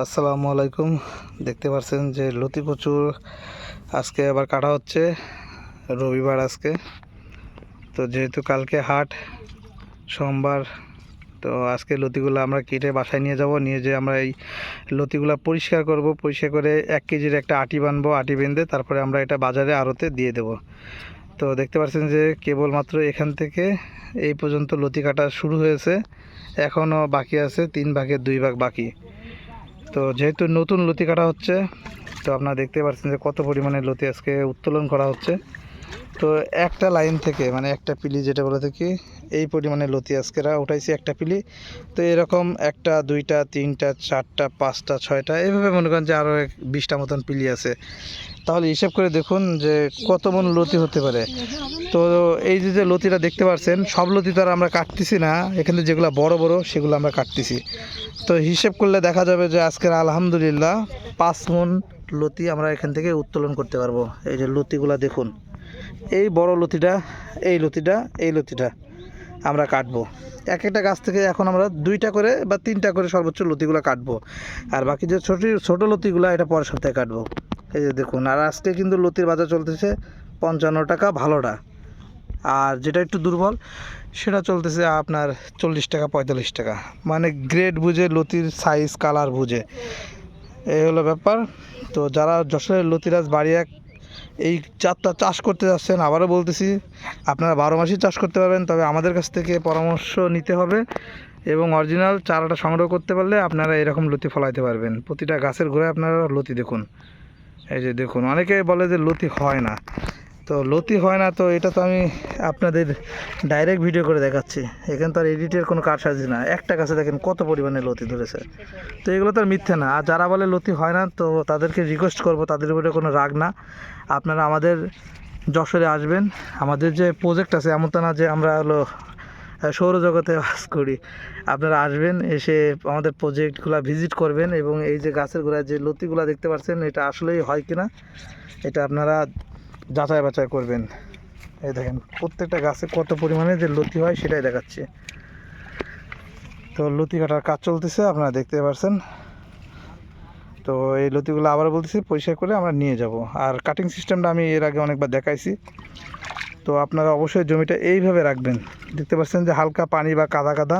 আসসালামু আলাইকুম। দেখতে পাচ্ছেন যে লতি প্রচুর। আজকে আবার কাটা হচ্ছে। রবিবার আজকে। তো যেহেতু কালকে হাট, সোমবার, তো আজকে লতিগুলো আমরা কেটে বাসায় নিয়ে যাব। নিয়ে যেয়ে আমরা এই লতিগুলো পরিষ্কার করব। পরিষ্কার করে এক কেজির একটা আটি বানবো, আটি বেঁধে তারপরে আমরা এটা বাজারে আড়তে দিয়ে দেব। তো দেখতে পাচ্ছেন যে কেবলমাত্র এখান থেকে এই পর্যন্ত লতি কাটা শুরু হয়েছে। এখনও বাকি আছে, তিন ভাগের দুই ভাগ বাকি। তো যেহেতু নতুন লতি কাটা হচ্ছে, তো আপনারা দেখতে পাচ্ছেন যে কত পরিমাণে লতি আজকে উত্তোলন করা হচ্ছে। তো একটা লাইন থেকে মানে একটা পিলি যেটা বলে থাকি, এই পরিমাণে লতি আজকেরা উঠাইছি একটা পিলি। তো এরকম একটা, দুইটা, তিনটা, চারটা, পাঁচটা, ছয়টা এইভাবে মনে করেন যে আরও বিশটা মতন পিলি আছে। তাহলে হিসাব করে দেখুন যে কত মন লতি হতে পারে। তো এই যে যে লতিটা দেখতে পাচ্ছেন, সব লতি তো আর আমরা কাটতেছি না, এখানে যেগুলো বড় বড় সেগুলো আমরা কাটতেছি। তো হিসেব করলে দেখা যাবে যে আজকের আলহামদুলিল্লাহ পাঁচ মন লতি আমরা এখান থেকে উত্তোলন করতে পারব। এই যে লতিগুলা দেখুন, এই বড় লতিটা, এই লতিটা এই লতিটা আমরা কাটবো। এক একটা গাছ থেকে এখন আমরা দুইটা করে বা তিনটা করে সর্বোচ্চ লতিগুলো কাটবো। আর বাকি যে ছোটো ছোটো লতিগুলো, এটা পরের সপ্তাহে কাটবো। এই যে দেখুন, আর আজকে কিন্তু লতির বাজার চলতেছে পঞ্চান্ন টাকা ভালোটা। আর যেটা একটু দুর্বল, সেটা চলতেছে আপনার চল্লিশ টাকা, পঁয়তাল্লিশ টাকা। মানে গ্রেড বুঝে, লতির সাইজ কালার বুঝে। এই হলো ব্যাপার। তো যারা যশোরের লতিরাজ বাড়ি এক এই চারটা চাষ করতে যাচ্ছেন, আবারও বলতেছি, আপনারা বারো মাসই চাষ করতে পারবেন, তবে আমাদের কাছ থেকে পরামর্শ নিতে হবে এবং অরিজিনাল চারাটা সংগ্রহ করতে পারলে আপনারা এরকম লতি ফলাইতে পারবেন। প্রতিটা গাছের গোড়ায় আপনারা লতি দেখুন। এই যে দেখুন, অনেকে বলে যে লতি হয় না। তো লতি হয় না, তো এটা তো আমি আপনাদের ডাইরেক্ট ভিডিও করে দেখাচ্ছি। এখানে তো আর এডিটের কোনো কারসাজি না। একটা কাছে দেখেন কত পরিমাণে লতি ধরেছে। তো এগুলো তো আর মিথ্যে না। আর যারা বলে লতি হয় না, তো তাদেরকে রিকোয়েস্ট করব, তাদের উপরে কোনো রাগ না। আপনারা আমাদের যশোরে আসবেন। আমাদের যে প্রজেক্ট আছে, এমন তো না যে আমরা হলো সৌরজগতে বাস করি। আপনারা আসবেন, এসে আমাদের প্রজেক্টগুলো ভিজিট করবেন এবং এই যে গাছের গোড়ায় যে লতিগুলো দেখতে পাচ্ছেন, এটা আসলেই হয় কিনা, এটা আপনারা যাচাই বাছাই করবেন। এই দেখেন, প্রত্যেকটা গাছে কত পরিমাণে যে লতি হয় সেটাই দেখাচ্ছে। তো লতি কাটার কাজ চলতেছে, আপনারা দেখতে পাচ্ছেন তো এই লতিগুলো আবার বলতেছি, পরিষ্কার করে আমরা নিয়ে যাব। আর কাটিং সিস্টেমটা আমি এর আগে অনেকবার দেখাইছি। তো আপনারা অবশ্যই জমিটা এইভাবে রাখবেন। দেখতে পাচ্ছেন যে হালকা পানি বা কাদা কাদা,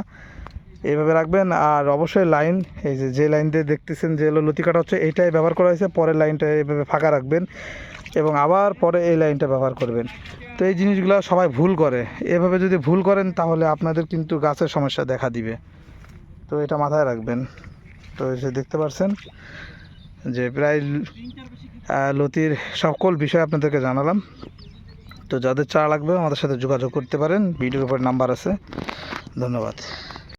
এইভাবে রাখবেন। আর অবশ্যই লাইন এই যে যে লাইন দিয়ে দেখতেছেন যে লতি কাটা হচ্ছে, এইটাই ব্যবহার করা হয়েছে। পরের লাইনটা এইভাবে ফাঁকা রাখবেন। এবং আবার পরে এই লাইনটা ব্যবহার করবেন। তো এই জিনিসগুলো সবাই ভুল করে। এভাবে যদি ভুল করেন, তাহলে আপনাদের কিন্তু গাছের সমস্যা দেখা দিবে। তো এটা মাথায় রাখবেন। তো এসে দেখতে পাচ্ছেন যে প্রায় লতির সকল বিষয় আপনাদেরকে জানালাম। তো যাদের চা লাগবে, আমাদের সাথে যোগাযোগ করতে পারেন। ভিডিওর উপর নাম্বার আছে। ধন্যবাদ।